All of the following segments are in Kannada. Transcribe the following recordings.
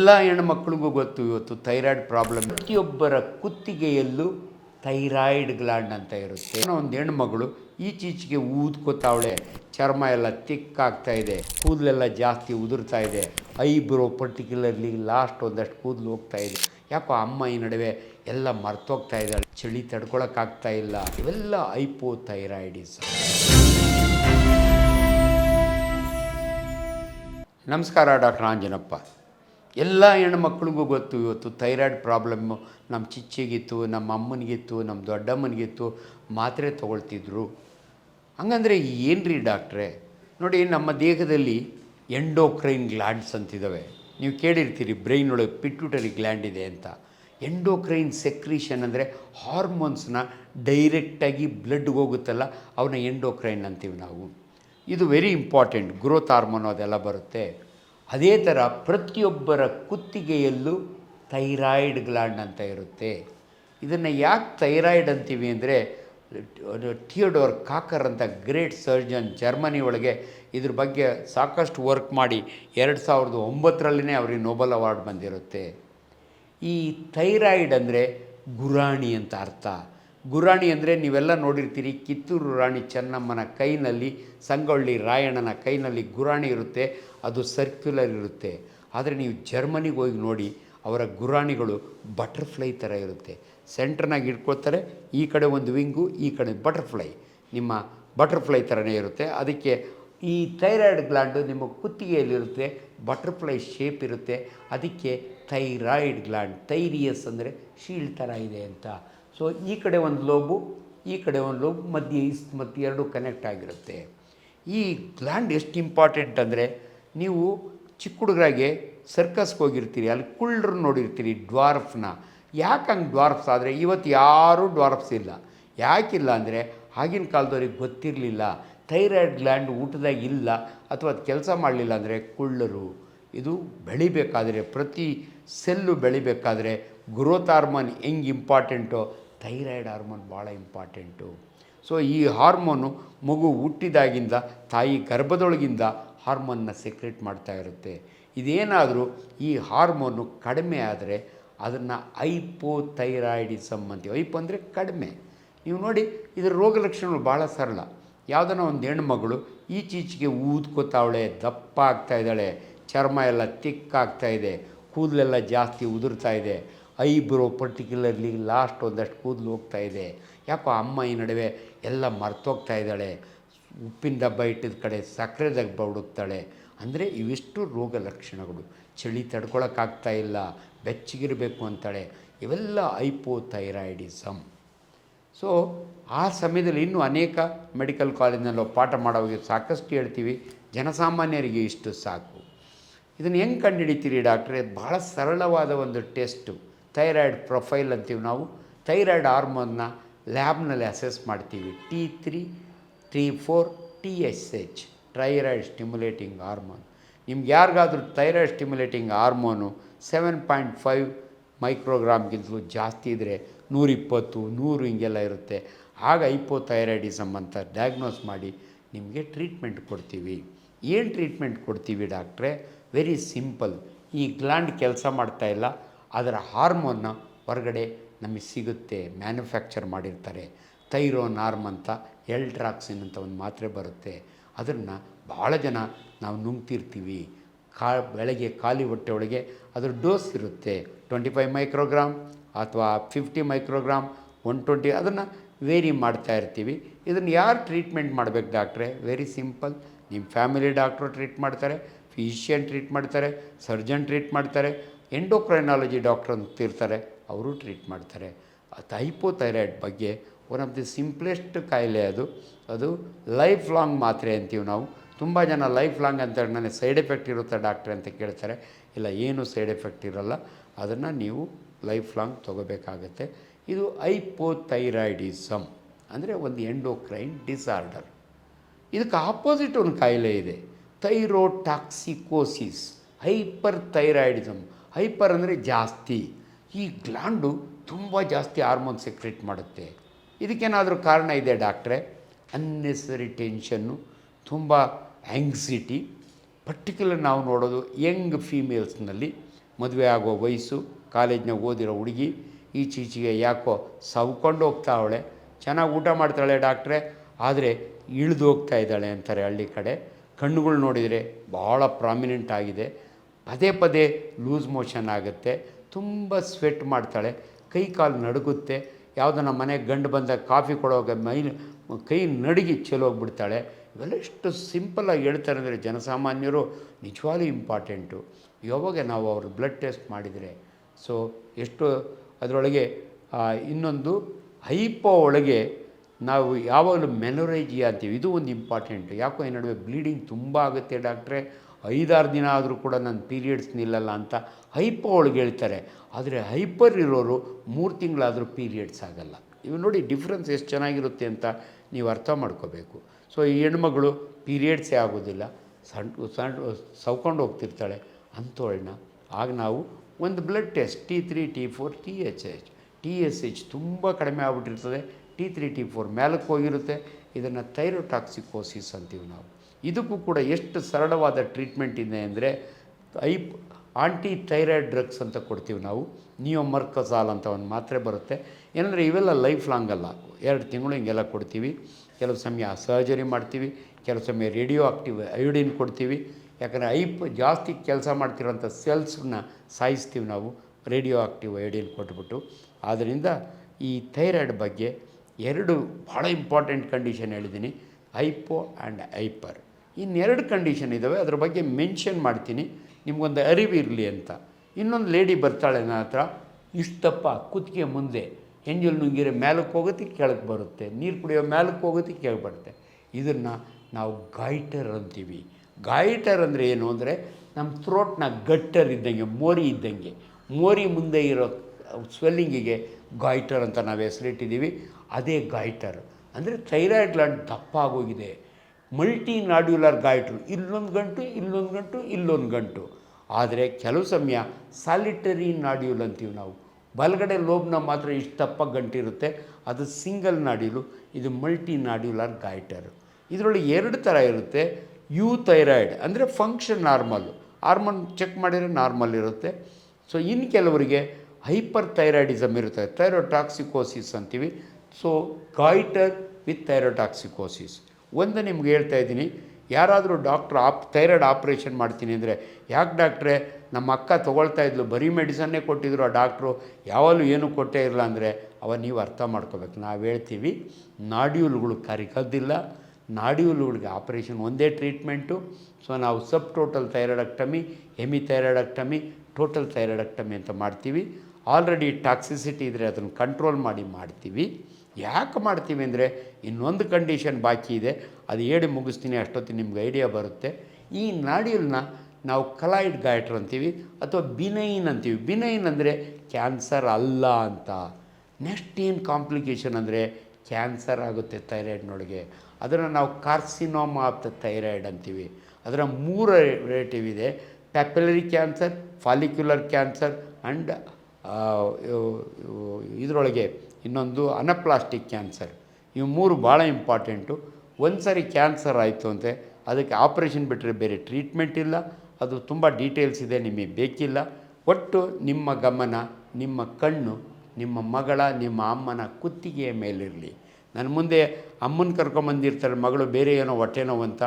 ಎಲ್ಲ ಹೆಣ್ಮಕ್ಳಿಗೂ ಗೊತ್ತು ಇವತ್ತು ಥೈರಾಯ್ಡ್ ಪ್ರಾಬ್ಲಮ್. ಪ್ರತಿಯೊಬ್ಬರ ಕುತ್ತಿಗೆಯಲ್ಲೂ ಥೈರಾಯ್ಡ್ ಗ್ಲಾಂಡ್ ಅಂತ ಇರುತ್ತೆ. ಏನೋ ಒಂದು ಹೆಣ್ಮಗಳು ಈಚೀಚೆಗೆ ಊದ್ಕೋತಾವಳೆ, ಚರ್ಮ ಎಲ್ಲ ತಿಕ್ಕಾಗ್ತಾ ಇದೆ, ಕೂದಲೆಲ್ಲ ಜಾಸ್ತಿ ಉದುರ್ತಾ ಇದೆ ಐಬ್ರೋ ಪರ್ಟಿಕ್ಯುಲರ್ಲಿ ಲಾಸ್ಟ್ ಒಂದಷ್ಟು ಕೂದಲು ಹೋಗ್ತಾ ಇದೆ. ಯಾಕೋ ಅಮ್ಮ ಈ ನಡುವೆ ಎಲ್ಲ ಮರ್ತೋಗ್ತಾ ಇದ್ದಾಳೆ, ಚಳಿ ತಡ್ಕೊಳಕ್ಕಾಗ್ತಾ ಇಲ್ಲ. ಇವೆಲ್ಲ ಐಪೋ ಥೈರಾಯ್ಡಿಸ್ ನಮಸ್ಕಾರ ಡಾಕ್ಟರ್ ಆಂಜನಪ್ಪ. ಎಲ್ಲ ಹೆಣ್ಮಕ್ಳಿಗೂ ಗೊತ್ತು ಇವತ್ತು ಥೈರಾಯ್ಡ್ ಪ್ರಾಬ್ಲಮ್ಮು ನಮ್ಮ ಚಿಚ್ಚಿಗಿತ್ತು, ನಮ್ಮ ಅಮ್ಮನಿಗಿತ್ತು, ನಮ್ಮ ದೊಡ್ಡಮ್ಮನಿಗಿತ್ತು ಮಾತ್ರೆ ತೊಗೊಳ್ತಿದ್ರು. ಹಂಗಂದರೆ ಏನು ರೀ ಡಾಕ್ಟ್ರೆ? ನೋಡಿ, ನಮ್ಮ ದೇಹದಲ್ಲಿ ಎಂಡೋಕ್ರೈನ್ ಗ್ಲ್ಯಾಂಡ್ಸ್ ಅಂತಿದ್ದಾವೆ ನೀವು ಕೇಳಿರ್ತೀರಿ ಬ್ರೈನ್ ಒಳಗೆ ಪಿಟ್ಯೂಟರಿ ಗ್ಲ್ಯಾಂಡ್ ಇದೆ ಅಂತ. ಎಂಡೋಕ್ರೈನ್ ಸೆಕ್ರೀಷನ್ ಅಂದರೆ ಹಾರ್ಮೋನ್ಸ್ನ ಡೈರೆಕ್ಟಾಗಿ ಬ್ಲಡ್ಗೆ ಹೋಗುತ್ತಲ್ಲ ಅವನ್ನ ಎಂಡೋಕ್ರೈನ್ ಅಂತೀವಿ ನಾವು. ಇದು ವೆರಿ ಇಂಪಾರ್ಟೆಂಟ್, ಗ್ರೋತ್ ಹಾರ್ಮೋನ್ ಅದೆಲ್ಲ ಬರುತ್ತೆ. ಅದೇ ಥರ ಪ್ರತಿಯೊಬ್ಬರ ಕುತ್ತಿಗೆಯಲ್ಲೂ ಥೈರಾಯ್ಡ್ ಗ್ಲ್ಯಾಂಡ್ ಅಂತ ಇರುತ್ತೆ. ಇದನ್ನು ಯಾಕೆ ಥೈರಾಯ್ಡ್ ಅಂತೀವಿ ಅಂದರೆ ಥಿಯೋಡೋರ್ ಕಾಕರ್ ಅಂತ ಗ್ರೇಟ್ ಸರ್ಜನ್ ಜರ್ಮನಿ ಒಳಗೆ ಇದ್ರ ಬಗ್ಗೆ ಸಾಕಷ್ಟು ವರ್ಕ್ ಮಾಡಿ ಎರಡು ಸಾವಿರದ ಒಂಬತ್ತರಲ್ಲೇ ಅವ್ರಿಗೆ ನೊಬೆಲ್ ಅವಾರ್ಡ್ ಬಂದಿರುತ್ತೆ. ಈ ಥೈರಾಯ್ಡ್ ಅಂದರೆ ಗುರಾಣಿ ಅಂತ ಅರ್ಥ. ಗುರಾಣಿ ಅಂದರೆ ನೀವೆಲ್ಲ ನೋಡಿರ್ತೀರಿ. ಕಿತ್ತೂರು ರಾಣಿ ಚೆನ್ನಮ್ಮನ ಕೈನಲ್ಲಿ ಸಂಗೊಳ್ಳಿ ರಾಯಣ್ಣನ ಕೈನಲ್ಲಿ ಗುರಾಣಿ ಇರುತ್ತೆ. ಅದು ಸರ್ಕ್ಯುಲರ್ ಇರುತ್ತೆ. ಆದರೆ ನೀವು ಜರ್ಮನಿಗೆ ಹೋಗಿ ನೋಡಿ, ಅವರ ಗುರಾಣಿಗಳು ಬಟರ್ಫ್ಲೈ ಥರ ಇರುತ್ತೆ. ಸೆಂಟ್ರನಾಗಿ ಇಟ್ಕೊಳ್ತಾರೆ ಈ ಕಡೆ ಒಂದು ವಿಂಗು ಈ ಕಡೆ ಬಟರ್ಫ್ಲೈ ನಿಮ್ಮ ಬಟರ್ಫ್ಲೈ ಥರನೇ ಇರುತ್ತೆ. ಅದಕ್ಕೆ ಈ ಥೈರಾಯ್ಡ್ ಗ್ಲ್ಯಾಂಡು ನಿಮ್ಮ ಕುತ್ತಿಗೆಯಲ್ಲಿರುತ್ತೆ ಬಟರ್ಫ್ಲೈ ಶೇಪ್ ಇರುತ್ತೆ. ಅದಕ್ಕೆ ಥೈರಾಯ್ಡ್ ಗ್ಲ್ಯಾಂಡ್ ಥೈರಿಯಸ್ ಅಂದರೆ ಶೀಲ್ಡ್ ಥರ ಇದೆ ಅಂತ. ಸೊ ಈ ಕಡೆ ಒಂದು ಲೋಬು, ಈ ಕಡೆ ಒಂದು ಲೋಬು, ಮಧ್ಯೆ ಇಸ್ ಮತ್ತು ಎರಡು ಕನೆಕ್ಟ್ ಆಗಿರುತ್ತೆ. ಈ ಗ್ಲ್ಯಾಂಡ್ ಎಷ್ಟು ಇಂಪಾರ್ಟೆಂಟ್ ಅಂದರೆ, ನೀವು ಚಿಕ್ಕ ಹುಡುಗರಾಗೆ ಸರ್ಕಸ್ಗೆ ಹೋಗಿರ್ತೀರಿ, ಅಲ್ಲಿ ಕುಳ್ಳರು ನೋಡಿರ್ತೀರಿ ಡ್ವಾರ್ಫ್ನ ಯಾಕೆ ಹಂಗೆ ಡ್ವಾರ್ಫ್ಸ್ ಆದರೆ, ಇವತ್ತು ಯಾರೂ ಡ್ವಾರ್ಫ್ಸ್ ಇಲ್ಲ. ಯಾಕಿಲ್ಲ ಅಂದರೆ, ಆಗಿನ ಕಾಲದವ್ರಿಗೆ ಗೊತ್ತಿರಲಿಲ್ಲ. ಥೈರಾಯ್ಡ್ ಗ್ಲ್ಯಾಂಡ್ ಊಟದಾಗ ಇಲ್ಲ, ಅಥವಾ ಅದು ಕೆಲಸ ಮಾಡಲಿಲ್ಲ ಅಂದರೆ ಕುಳ್ಳರು. ಇದು ಬೆಳಿಬೇಕಾದರೆ, ಪ್ರತಿ ಸೆಲ್ಲು ಬೆಳಿಬೇಕಾದ್ರೆ ಗ್ರೋತ್ ಹಾರ್ಮೋನ್ ಹೆಂಗೆ ಇಂಪಾರ್ಟೆಂಟು ಥೈರಾಯ್ಡ್ ಹಾರ್ಮೋನ್ ಭಾಳ ಇಂಪಾರ್ಟೆಂಟು ಸೊ ಈ ಹಾರ್ಮೋನು ಮಗು ಹುಟ್ಟಿದಾಗಿಂದ, ತಾಯಿ ಗರ್ಭದೊಳಗಿಂದ ಹಾರ್ಮೋನ್ನ ಸೆಕ್ರೇಟ್ ಮಾಡ್ತಾ ಇರುತ್ತೆ. ಇದೇನಾದರೂ ಈ ಹಾರ್ಮೋನು ಕಡಿಮೆ ಆದರೆ ಅದನ್ನು ಐಪೋಥೈರಾಯ್ಡಿಸಮ್ ಅಂತೀವಿ. ಐಪೋ ಅಂದರೆ ಕಡಿಮೆ. ನೀವು ನೋಡಿ, ಇದರ ರೋಗ ಲಕ್ಷಣಗಳು ಭಾಳ ಸರಳ. ಯಾವುದನ್ನ ಒಂದು ಹೆಣ್ಮಗಳು ಈಚೀಚೆಗೆ ಊದ್ಕೋತಾವಳೆ, ದಪ್ಪ ಆಗ್ತಾ ಇದ್ದಾಳೆ, ಚರ್ಮ ಎಲ್ಲ ತಿಕ್ಕಾಗ್ತಾ ಇದೆ, ಕೂದಲೆಲ್ಲ ಜಾಸ್ತಿ ಉದುರ್ತಾ ಇದೆ ಐಬ್ರೋ ಪರ್ಟಿಕ್ಯುಲರ್ಲಿ ಲಾಸ್ಟ್ ಒಂದಷ್ಟು ಕೂದಲು ಹೋಗ್ತಾ ಇದೆ. ಯಾಕೋ ಅಮ್ಮ ಈ ನಡುವೆ ಎಲ್ಲ ಮರ್ತೋಗ್ತಾ ಇದ್ದಾಳೆ. ಉಪ್ಪಿನ ಡಬ್ಬ ಇಟ್ಟಿದ ಕಡೆ ಸಕ್ಕರೆ ದಬ್ಬ ಹುಡುಕ್ತಾಳೆ. ಅಂದರೆ ಇವಿಷ್ಟು ರೋಗ ಲಕ್ಷಣಗಳು. ಚಳಿ ತಡ್ಕೊಳಕ್ಕಾಗ್ತಾ ಇಲ್ಲ. ಬೆಚ್ಚಗಿರಬೇಕು ಅಂತಾಳೆ. ಇವೆಲ್ಲ ಐಪೋಥೈರಾಯ್ಡಿಸಮ್ ಸೊ ಆ ಸಮಯದಲ್ಲಿ ಇನ್ನೂ ಅನೇಕ ಮೆಡಿಕಲ್ ಕಾಲೇಜ್ನಲ್ಲೋ ಪಾಠ ಮಾಡೋವಾಗ ಸಾಕಷ್ಟು ಹೇಳ್ತೀವಿ. ಜನಸಾಮಾನ್ಯರಿಗೆ ಇಷ್ಟು ಸಾಕು. ಇದನ್ನು ಹೆಂಗೆ ಕಂಡುಹಿಡಿತೀರಿ ಡಾಕ್ಟ್ರೆ? ಭಾಳ ಸರಳವಾದ ಒಂದು ಟೆಸ್ಟು. ಥೈರಾಯ್ಡ್ ಪ್ರೊಫೈಲ್ ಅಂತೀವಿ ನಾವು. ಥೈರಾಯ್ಡ್ ಹಾರ್ಮೋನ್ನ ಲ್ಯಾಬ್ನಲ್ಲಿ ಅಸೆಸ್ ಮಾಡ್ತೀವಿ. T three three four, T S H, thyroid stimulating hormone. ನಿಮ್ಗೆ ಯಾರಿಗಾದರೂ thyroid stimulating hormone seven point five ಮೈಕ್ರೋಗ್ರಾಮ್ಗಿಂತಲೂ ಜಾಸ್ತಿ ಇದ್ದರೆ ನೂರಿಪ್ಪತ್ತು, ನೂರು ಹಿಂಗೆಲ್ಲ ಇರುತ್ತೆ. ಆಗ ಹೈಪೋಥೈರಾಯ್ಡಿಸಮ್ ಅಂತ ಡಯಾಗ್ನೋಸ್ ಮಾಡಿ ನಿಮಗೆ ಟ್ರೀಟ್ಮೆಂಟ್ ಕೊಡ್ತೀವಿ. ಏನು ಟ್ರೀಟ್ಮೆಂಟ್ ಕೊಡ್ತೀವಿ ಡಾಕ್ಟ್ರೆ? ವೆರಿ ಸಿಂಪಲ್ ಈ ಗ್ಲ್ಯಾಂಡ್ ಕೆಲಸ ಮಾಡ್ತಾ ಇಲ್ಲ. ಅದರ ಹಾರ್ಮೋನ್ನ ಹೊರಗಡೆ ನಮಗೆ ಸಿಗುತ್ತೆ, ಮ್ಯಾನುಫ್ಯಾಕ್ಚರ್ ಮಾಡಿರ್ತಾರೆ. ಥೈರೋನ್ ನಾರ್ಮ್ ಅಂತ, ಎಲ್ಟ್ರಾಕ್ಸಿನ್ ಅಂತ ಒಂದು ಮಾತ್ರೆ ಬರುತ್ತೆ. ಅದನ್ನು ಭಾಳ ಜನ ನಾವು ನುಂಗ್ತಿರ್ತೀವಿ. ಕಾ, ಬೆಳಗ್ಗೆ ಖಾಲಿ ಹೊಟ್ಟೆ ಒಳಗೆ ಅದ್ರ ಡೋಸ್ ಇರುತ್ತೆ. ಟ್ವೆಂಟಿ ಫೈವ್ ಮೈಕ್ರೋಗ್ರಾಮ್ ಅಥವಾ ಫಿಫ್ಟಿ ಮೈಕ್ರೋಗ್ರಾಮ್, ಒನ್ ಟ್ವೆಂಟಿ ಅದನ್ನು ವೇರಿ ಮಾಡ್ತಾ ಇರ್ತೀವಿ. ಇದನ್ನು ಯಾರು ಟ್ರೀಟ್ಮೆಂಟ್ ಮಾಡಬೇಕು ಡಾಕ್ಟ್ರೆ? Very simple. ನಿಮ್ಮ ಫ್ಯಾಮಿಲಿ ಡಾಕ್ಟ್ರು ಟ್ರೀಟ್ ಮಾಡ್ತಾರೆ, ಫಿಸಿಷಿಯನ್ ಟ್ರೀಟ್ ಮಾಡ್ತಾರೆ, ಸರ್ಜನ್ ಟ್ರೀಟ್ ಮಾಡ್ತಾರೆ. ಎಂಡೋಕ್ರೈನಾಲಜಿ ಡಾಕ್ಟ್ರ್ ಅಂತ ಇರ್ತಾರೆ, ಅವರು ಟ್ರೀಟ್ ಮಾಡ್ತಾರೆ. ಹೈಪೋಥೈರಾಯ್ಡ್ ಬಗ್ಗೆ ಒನ್ ಆಫ್ ದಿ ಸಿಂಪ್ಲೆಸ್ಟ್ ಕಾಯಿಲೆ ಅದು. ಅದು ಲೈಫ್ ಲಾಂಗ್ ಮಾತ್ರೆ ಅಂತೀವಿ ನಾವು. ತುಂಬ ಜನ ಲೈಫ್ ಲಾಂಗ್ ಅಂತ ನನಗೆ ಸೈಡ್ ಎಫೆಕ್ಟ್ ಇರುತ್ತೆ ಡಾಕ್ಟ್ರೆ ಅಂತ ಕೇಳ್ತಾರೆ. ಇಲ್ಲ, ಏನು ಸೈಡ್ ಎಫೆಕ್ಟ್ ಇರಲ್ಲ. ಅದನ್ನು ನೀವು ಲೈಫ್ ಲಾಂಗ್ ತೊಗೋಬೇಕಾಗತ್ತೆ. ಇದು ಐಪೋಥೈರಾಯ್ಡಿಸಮ್ ಅಂದರೆ ಒಂದು ಎಂಡೋಕ್ರೈನ್ ಡಿಸಾರ್ಡರ್. ಇದಕ್ಕೆ ಆಪೋಸಿಟ್ ಒಂದು ಕಾಯಿಲೆ ಇದೆ. ಥೈರೋಟಾಕ್ಸಿಕೋಸಿಸ್ ಹೈಪರ್ ಥೈರಾಯ್ಡಿಸಮ್ ಹೈಪರ್ ಅಂದರೆ ಜಾಸ್ತಿ. ಈ ಗ್ಲಾಂಡು ತುಂಬ ಜಾಸ್ತಿ ಹಾರ್ಮೋನ್ ಸೆಕ್ರೇಟ್ ಮಾಡುತ್ತೆ. ಇದಕ್ಕೇನಾದರೂ ಕಾರಣ ಇದೆ ಡಾಕ್ಟ್ರೆ? ಅನ್ನೆಸರಿ ಟೆನ್ಷನ್ನು, ತುಂಬ ಆ್ಯಂಗ್ಸಿಟಿ ಪರ್ಟಿಕ್ಯುಲರ್ ನಾವು ನೋಡೋದು ಯಂಗ್ ಫೀಮೇಲ್ಸ್ನಲ್ಲಿ. ಮದುವೆ ಆಗೋ ವಯಸ್ಸು ಕಾಲೇಜ್ನಾಗ ಓದಿರೋ ಹುಡುಗಿ, ಈಚೀಚೆಗೆ ಯಾಕೋ ಸವ್ಕೊಂಡು ಹೋಗ್ತಾವಳೆ ಚೆನ್ನಾಗಿ ಊಟ ಮಾಡ್ತಾಳೆ ಡಾಕ್ಟ್ರೆ. ಆದರೆ ಇಳಿದು ಹೋಗ್ತಾ ಇದ್ದಾಳೆ ಅಂತಾರೆ ಹಳ್ಳಿ ಕಡೆ. ಕಣ್ಣುಗಳು ನೋಡಿದರೆ ಭಾಳ ಪ್ರಾಮಿನೆಂಟ್ ಆಗಿದೆ. ಪದೇ ಪದೇ ಲೂಸ್ ಮೋಷನ್ ಆಗುತ್ತೆ. ತುಂಬ ಸ್ವೆಟ್ ಮಾಡ್ತಾಳೆ. ಕೈ ಕಾಲು ನಡುಗುತ್ತೆ. ಯಾವುದೋ ನಮ್ಮ ಮನೆಗೆ ಗಂಡು ಬಂದಾಗ ಕಾಫಿ ಕೊಡುವಾಗ ಮೈ ಕೈ ನಡುಗಿ ಚೆಲ್ಲೋಗ್ಬಿಡ್ತಾಳೆ ಇವೆಲ್ಲ ಎಷ್ಟು ಸಿಂಪಲ್ಲಾಗಿ ಹೇಳ್ತಾರೆ ಅಂದರೆ ಜನಸಾಮಾನ್ಯರು ನಿಜವಾಗ್ಲೂ ಇಂಪಾರ್ಟೆಂಟು ಯಾವಾಗ ನಾವು ಅವ್ರ ಬ್ಲಡ್ ಟೆಸ್ಟ್ ಮಾಡಿದರೆ. ಸೊ ಎಷ್ಟು ಅದರೊಳಗೆ ಇನ್ನೊಂದು ಹೈಪೋ ಒಳಗೆ ನಾವು ಯಾವಾಗಲೂ ಮೆನೊರೈಜಿಯಾ ಅಂತೀವಿ. ಇದು ಒಂದು ಇಂಪಾರ್ಟೆಂಟ್ ಯಾಕೋ ಈ ನಡುವೆ ಬ್ಲೀಡಿಂಗ್ ತುಂಬ ಆಗುತ್ತೆ ಡಾಕ್ಟ್ರೆ. ಐದಾರು ದಿನ ಆದರೂ ಕೂಡ ನನ್ನ ಪೀರಿಯಡ್ಸ್ ನಿಲ್ಲಲ್ಲ ಅಂತ ಹೈಪೋ ಒಳಗೆ ಹೇಳ್ತಾರೆ. ಆದರೆ ಹೈಪರ್ ಇರೋರು ಮೂರು ತಿಂಗಳಾದರೂ ಪೀರಿಯಡ್ಸ್ ಆಗಲ್ಲ. ಇವು ನೋಡಿ ಡಿಫ್ರೆನ್ಸ್ ಎಷ್ಟು ಚೆನ್ನಾಗಿರುತ್ತೆ ಅಂತ ನೀವು ಅರ್ಥ ಮಾಡ್ಕೋಬೇಕು. ಸೊ ಈ ಹೆಣ್ಮಗಳು ಪೀರಿಯಡ್ಸೇ ಆಗೋದಿಲ್ಲ. ಸಣ್ಣ ಸಣ್ಣ ಸವ್ಕೊಂಡು ಹೋಗ್ತಿರ್ತಾಳೆ ಅಂಥವಳನ್ನ. ಆಗ ನಾವು ಒಂದು blood test, T three, T four, T H H, T S H ತುಂಬ ಕಡಿಮೆ ಆಗ್ಬಿಟ್ಟಿರ್ತದೆ. ಟಿ ತ್ರೀ, ಟಿ ಫೋರ್ ಮೇಲಕ್ಕೆ ಹೋಗಿರುತ್ತೆ. ಇದನ್ನು ಥೈರೋಟಾಕ್ಸಿಕೋಸಿಸ್ ಅಂತೀವಿ ನಾವು. ಇದಕ್ಕೂ ಕೂಡ ಎಷ್ಟು ಸರಳವಾದ ಟ್ರೀಟ್ಮೆಂಟ್ ಇದೆ ಅಂದರೆ ಐಪ್ ಆಂಟಿ ಥೈರಾಯ್ಡ್ ಡ್ರಗ್ಸ್ ಅಂತ ಕೊಡ್ತೀವಿ ನಾವು ನಿಯೋಮರ್ಕಸಾಲ್ ಅಂತ ಒಂದು ಮಾತ್ರೆ ಬರುತ್ತೆ. ಏನಂದರೆ ಇವೆಲ್ಲ ಲೈಫ್ ಲಾಂಗ್ ಅಲ್ಲ. ಎರಡು ತಿಂಗಳು ಹಿಂಗೆಲ್ಲ ಕೊಡ್ತೀವಿ. ಕೆಲವು ಸಮಯ ಸರ್ಜರಿ ಮಾಡ್ತೀವಿ, ಕೆಲವು ಸಮಯ ರೇಡಿಯೋ ಆಕ್ಟಿವ್ ಅಯೋಡಿನ್ ಕೊಡ್ತೀವಿ. ಯಾಕಂದರೆ ಐಪ್ ಜಾಸ್ತಿ ಕೆಲಸ ಮಾಡ್ತಿರೋಂಥ ಸೆಲ್ಸ್ನ ಸಾಯಿಸ್ತೀವಿ ನಾವು ರೇಡಿಯೋ ಆಕ್ಟಿವ್ ಅಯೋಡಿನ್ ಕೊಟ್ಬಿಟ್ಟು. ಆದ್ದರಿಂದ ಈ ಥೈರಾಯ್ಡ್ ಬಗ್ಗೆ ಎರಡು ಭಾಳ ಇಂಪಾರ್ಟೆಂಟ್ ಕಂಡೀಷನ್ ಹೇಳಿದ್ದೀನಿ ಐಪೋ ಆ್ಯಂಡ್ ಐಪರ್ ಇನ್ನೆರಡು ಕಂಡೀಷನ್ ಇದ್ದಾವೆ ಅದ್ರ ಬಗ್ಗೆ ಮೆನ್ಷನ್ ಮಾಡ್ತೀನಿ. ನಿಮಗೊಂದು ಅರಿವಿರಲಿ ಅಂತ. ಇನ್ನೊಂದು ಲೇಡಿ ಬರ್ತಾಳೆ ನನ್ನ ಹತ್ರ. ಇಷ್ಟಪ್ಪ, ಕುತ್ತಿಗೆ ಮುಂದೆ. ಹೆಂಜಲು ನುಂಗಿರೆ ಮೇಲಕ್ಕೆ ಹೋಗುತ್ತೆ ಕೆಳಗೆ ಬರುತ್ತೆ. ನೀರು ಕುಡಿಯೋ ಮೇಲಕ್ಕೆ ಹೋಗುತ್ತೆ, ಕೆಳಗೆ ಬರುತ್ತೆ. ಇದನ್ನು ನಾವು ಗಾಯ್ಟರ್ ಅಂತೀವಿ. ಗಾಯ್ಟರ್ ಅಂದರೆ ಏನು ಅಂದರೆ ನಮ್ಮ ಥ್ರೋಟ್ನ ಗಟ್ಟರ್ ಇದ್ದಂಗೆ, ಮೋರಿ ಇದ್ದಂಗೆ. ಮೋರಿ ಮುಂದೆ ಇರೋ ಸ್ವೆಲ್ಲಿಂಗಿಗೆ ಗಾಯ್ಟರ್ ಅಂತ ನಾವು ಹೆಸರಿಟ್ಟಿದ್ದೀವಿ. ಅದೇ ಗಾಯ್ಟರ್. ಅಂದರೆ ಥೈರಾಯ್ಡ್ ಗ್ಲ್ಯಾಂಡ್ ದಪ್ಪ ಆಗೋಗಿದೆ ಮಲ್ಟಿ ನಾಡ್ಯುಲರ್ ಗಾಯಟ್ರು ಇಲ್ಲೊಂದು ಗಂಟು ಇಲ್ಲೊಂದು ಗಂಟು ಇಲ್ಲೊಂದು ಗಂಟು. ಆದರೆ ಕೆಲವು ಸಮಯ ಸಾಲಿಟರಿ ನಾಡ್ಯೂಲ್ ಅಂತೀವಿ ನಾವು. ಬಲಗಡೆ ಲೋಬ್ನ ಮಾತ್ರ ಇಷ್ಟು ತಪ್ಪ ಗಂಟಿರುತ್ತೆ. ಅದು ಸಿಂಗಲ್ ನಾಡ್ಯೂಲು ಇದು ಮಲ್ಟಿ ನಾಡ್ಯುಲರ್ ಗಾಯ್ಟರ್ ಇದರೊಳಗೆ ಎರಡು ಥರ ಇರುತ್ತೆ. ಯು ಥೈರಾಯ್ಡ್ ಅಂದರೆ ಫಂಕ್ಷನ್ ನಾರ್ಮಲ್ಲು ಹಾರ್ಮೋನ್ ಚೆಕ್ ಮಾಡಿದರೆ ನಾರ್ಮಲ್ ಇರುತ್ತೆ. ಸೊ ಇನ್ನು ಕೆಲವರಿಗೆ ಹೈಪರ್ ಥೈರಾಯ್ಡಿಸಮ್ ಇರುತ್ತೆ. ಥೈರೋಟಾಕ್ಸಿಕೋಸಿಸ್ ಅಂತೀವಿ. ಸೊ ಗಾಯ್ಟರ್ ವಿತ್ ಥೈರೋಟಾಕ್ಸಿಕೋಸಿಸ್ ಒಂದು ನಿಮ್ಗೆ ಹೇಳ್ತಾ ಇದ್ದೀನಿ, ಯಾರಾದರೂ ಡಾಕ್ಟ್ರ್ ಆಪ್ ಥೈರಾಯ್ಡ್ ಆಪ್ರೇಷನ್ ಮಾಡ್ತೀನಿ ಅಂದರೆ, ಯಾಕೆ ಡಾಕ್ಟ್ರೆ ನಮ್ಮ ಅಕ್ಕ ತೊಗೊಳ್ತಾ ಇದ್ಲು, ಬರೀ ಮೆಡಿಸನ್ನೇ ಕೊಟ್ಟಿದ್ರು ಆ ಡಾಕ್ಟ್ರು ಯಾವಾಗಲೂ ಏನೂ ಕೊಟ್ಟೇ ಇರಲ್ಲ ಅಂದರೆ, ಅವ ನೀವು ಅರ್ಥ ಮಾಡ್ಕೋಬೇಕು. ನಾವು ಹೇಳ್ತೀವಿ ನಾಡ್ಯೂಲ್ಗಳು ಕರಿಕದ್ದಿಲ್ಲ ನಾಡ್ಯೂಲ್ಗಳಿಗೆ ಆಪ್ರೇಷನ್ ಒಂದೇ ಟ್ರೀಟ್ಮೆಂಟು ಸೊ ನಾವು sub total thyroidectomy hemi thyroidectomy total thyroidectomy ಅಂತ ಮಾಡ್ತೀವಿ. ಆಲ್ರೆಡಿ ಟಾಕ್ಸಿಸಿಟಿ ಇದ್ದರೆ ಅದನ್ನು ಕಂಟ್ರೋಲ್ ಮಾಡಿ ಮಾಡ್ತೀವಿ. ಯಾಕೆ ಮಾಡ್ತೀವಿ ಅಂದರೆ ಇನ್ನೊಂದು ಕಂಡೀಷನ್ ಬಾಕಿ ಇದೆ. ಅದು ಹೇಳಿ ಮುಗಿಸ್ತೀನಿ, ಅಷ್ಟೊತ್ತಿಗೆ ನಿಮ್ಗೆ ಐಡಿಯಾ ಬರುತ್ತೆ. ಈ ನಾಡಿಯಲ್ನ ನಾವು ಕಲಾಯ್ಡ್ ಗಾಯಟ್ರ್ ಅಂತೀವಿ ಅಥವಾ ಬಿನೈನ್ ಅಂತೀವಿ. ಬಿನೈನ್ ಅಂದರೆ ಕ್ಯಾನ್ಸರ್ ಅಲ್ಲ ಅಂತ. ನೆಕ್ಸ್ಟ್ ಏನು ಕಾಂಪ್ಲಿಕೇಶನ್ ಅಂದರೆ ಕ್ಯಾನ್ಸರ್ ಆಗುತ್ತೆ ಥೈರಾಯ್ಡ್ನೊಳಗೆ ಅದನ್ನು ನಾವು ಕಾರ್ಸಿನೋಮ ಆಫ್ ದ ಥೈರಾಯ್ಡ್ ಅಂತೀವಿ. ಅದರ ಮೂರು ರಿಲೇಟಿವ್ ಇದೆ. Papillary cancer follicular cancer and ಇದರೊಳಗೆ ಇನ್ನೊಂದು ಅನಪ್ಲಾಸ್ಟಿಕ್ ಕ್ಯಾನ್ಸರ್. ಇವು ಮೂರು ಭಾಳ ಇಂಪಾರ್ಟೆಂಟು. ಒಂದು ಸರಿ ಕ್ಯಾನ್ಸರ್ ಆಯಿತು ಅಂತೆ, ಅದಕ್ಕೆ ಆಪ್ರೇಷನ್ ಬಿಟ್ಟರೆ ಬೇರೆ ಟ್ರೀಟ್ಮೆಂಟ್ ಇಲ್ಲ, ಅದು ತುಂಬ ಡೀಟೇಲ್ಸ್ ಇದೆ, ನಿಮಗೆ ಬೇಕಿಲ್ಲ. ಒಟ್ಟು ನಿಮ್ಮ ಗಮನ, ನಿಮ್ಮ ಕಣ್ಣು, ನಿಮ್ಮ ಮಗಳ, ನಿಮ್ಮ ಅಮ್ಮನ ಕುತ್ತಿಗೆಯ ಮೇಲಿರಲಿ. ನನ್ನ ಮುಂದೆ ಅಮ್ಮನ ಕರ್ಕೊಂಬಂದಿರ್ತಾರೆ ಮಗಳು ಬೇರೆ ಏನೋ ಹೊಟ್ಟೆ ಅಂತ.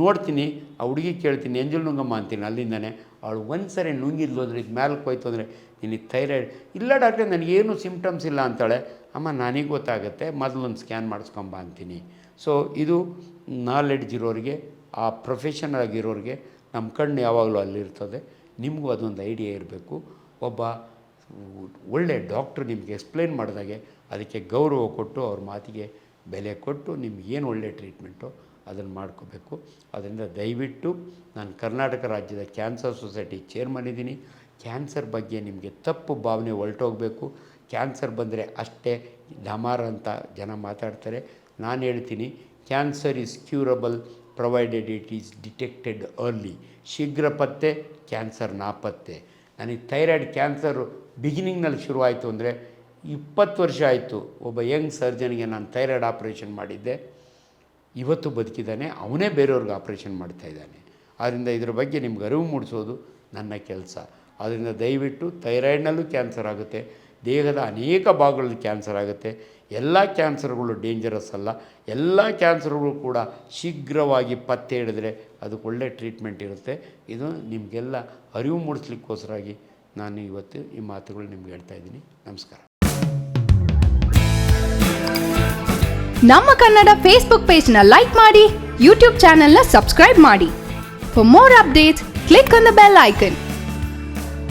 ನೋಡ್ತೀನಿ, ಆ ಹುಡುಗಿ ಕೇಳ್ತೀನಿ ಎಂಜಲ್ ನುಂಗಮ್ಮ ಅಂತೀನಿ ಅಲ್ಲಿಂದನೇ. ಅವಳು ಒಂದು ಸರಿ ನುಂಗಿದ್ಲು ಅಂದರೆ ಇದು ಮ್ಯಾಲಕ್ಕೆ ಹೋಯ್ತು ಅಂದರೆ ನಿನಗೆ ಥೈರಾಯ್ಡ್. ಇಲ್ಲ ಡಾಕ್ಟ್ರೆ ನನಗೇನು ಸಿಂಪ್ಟಮ್ಸ್ ಇಲ್ಲ ಅಂತಾಳೆ. ಅಮ್ಮ, ನನಗೆ ಗೊತ್ತಾಗುತ್ತೆ ಮೊದಲೊಂದು ಸ್ಕ್ಯಾನ್ ಮಾಡಿಸ್ಕೊಂಬ ಅಂತೀನಿ. ಸೊ ಇದು ನಾಲೆಡ್ಜ್ ಇರೋರಿಗೆ, ಆ ಪ್ರೊಫೆಷನಲ್ ಆಗಿರೋರಿಗೆ ನಮ್ಮ ಕಣ್ಣು ಯಾವಾಗಲೂ ಅಲ್ಲಿರ್ತದೆ. ನಿಮಗೂ ಅದೊಂದು ಐಡಿಯಾ ಇರಬೇಕು. ಒಬ್ಬ ಒಳ್ಳೆ ಡಾಕ್ಟ್ರು ನಿಮಗೆ ಎಕ್ಸ್ಪ್ಲೈನ್ ಮಾಡಿದಾಗೆ, ಅದಕ್ಕೆ ಗೌರವ ಕೊಟ್ಟು ಅವ್ರ ಮಾತಿಗೆ ಬೆಲೆ ಕೊಟ್ಟು ನಿಮಗೇನು ಒಳ್ಳೆಯ ಒಳ್ಳೆ ಟ್ರೀಟ್ಮೆಂಟು ಅದನ್ನು ಮಾಡ್ಕೋಬೇಕು. ಅದರಿಂದ ದಯವಿಟ್ಟು, ನಾನು ಕರ್ನಾಟಕ ರಾಜ್ಯದ ಕ್ಯಾನ್ಸರ್ ಸೊಸೈಟಿ ಚೇರ್ಮನ್ ಇದ್ದೀನಿ. ಕ್ಯಾನ್ಸರ್ ಬಗ್ಗೆ ನಿಮಗೆ ತಪ್ಪು ಭಾವನೆ ಹೊರಟೋಗಬೇಕು. ಕ್ಯಾನ್ಸರ್ ಬಂದರೆ ಅಷ್ಟೇ ಡಮಾರ್ ಅಂತ ಜನ ಮಾತಾಡ್ತಾರೆ. ನಾನು ಹೇಳ್ತೀನಿ, cancer is curable provided it is detected early. ಶೀಘ್ರ ಪತ್ತೆ, ಕ್ಯಾನ್ಸರ್ ನಾಪತ್ತೆ ನನಗೆ ಥೈರಾಯ್ಡ್ ಕ್ಯಾನ್ಸರ್ ಬಿಗಿನಿಂಗ್ನಲ್ಲಿ ಶುರುವಾಯಿತು ಅಂದರೆ ಇಪ್ಪತ್ತು ವರ್ಷ ಆಯಿತು. ಒಬ್ಬ ಯಂಗ್ ಸರ್ಜನ್ಗೆ ನಾನು ಥೈರಾಯ್ಡ್ ಆಪ್ರೇಷನ್ ಮಾಡಿದ್ದೆ. ಇವತ್ತು ಬದುಕಿದ್ದಾನೆ, ಅವನೇ ಬೇರೆಯವ್ರಿಗೆ ಆಪ್ರೇಷನ್ ಮಾಡ್ತಾಯಿದ್ದಾನೆ ಆದ್ದರಿಂದ ಇದ್ರ ಬಗ್ಗೆ ನಿಮ್ಗೆ ಅರಿವು ಮೂಡಿಸೋದು ನನ್ನ ಕೆಲಸ. ಅದರಿಂದ ದಯವಿಟ್ಟು ಥೈರಾಯ್ಡ್ನಲ್ಲೂ ಕ್ಯಾನ್ಸರ್ ಆಗುತ್ತೆ, ದೇಹದ ಅನೇಕ ಭಾಗಗಳಲ್ಲಿ ಕ್ಯಾನ್ಸರ್ ಆಗುತ್ತೆ. ಎಲ್ಲ ಕ್ಯಾನ್ಸರ್ಗಳು ಡೇಂಜರಸ್ ಅಲ್ಲ. ಎಲ್ಲ ಕ್ಯಾನ್ಸರ್ಗಳು ಕೂಡ ಶೀಘ್ರವಾಗಿ ಪತ್ತೆ ಹಿಡಿದ್ರೆ ಅದಕ್ಕೆ ಒಳ್ಳೆ ಟ್ರೀಟ್ಮೆಂಟ್ ಇರುತ್ತೆ. ಇದು ನಿಮಗೆಲ್ಲ ಅರಿವು ಮೂಡಿಸ್ಲಿಕ್ಕೋಸ್ಕರಾಗಿ ನಾನು ಇವತ್ತು ಈ ಮಾತುಗಳು ನಿಮ್ಗೆ ಹೇಳ್ತಾ ಇದ್ದೀನಿ. ನಮಸ್ಕಾರ. ನಮ್ಮ ಕನ್ನಡ ಫೇಸ್ಬುಕ್ ಪೇಜ್ನ ಲೈಕ್ ಮಾಡಿ ಯೂಟ್ಯೂಬ್ ಚಾನೆಲ್ನ ಸಬ್ಸ್ಕ್ರೈಬ್ ಮಾಡಿ. For more updates click on the bell icon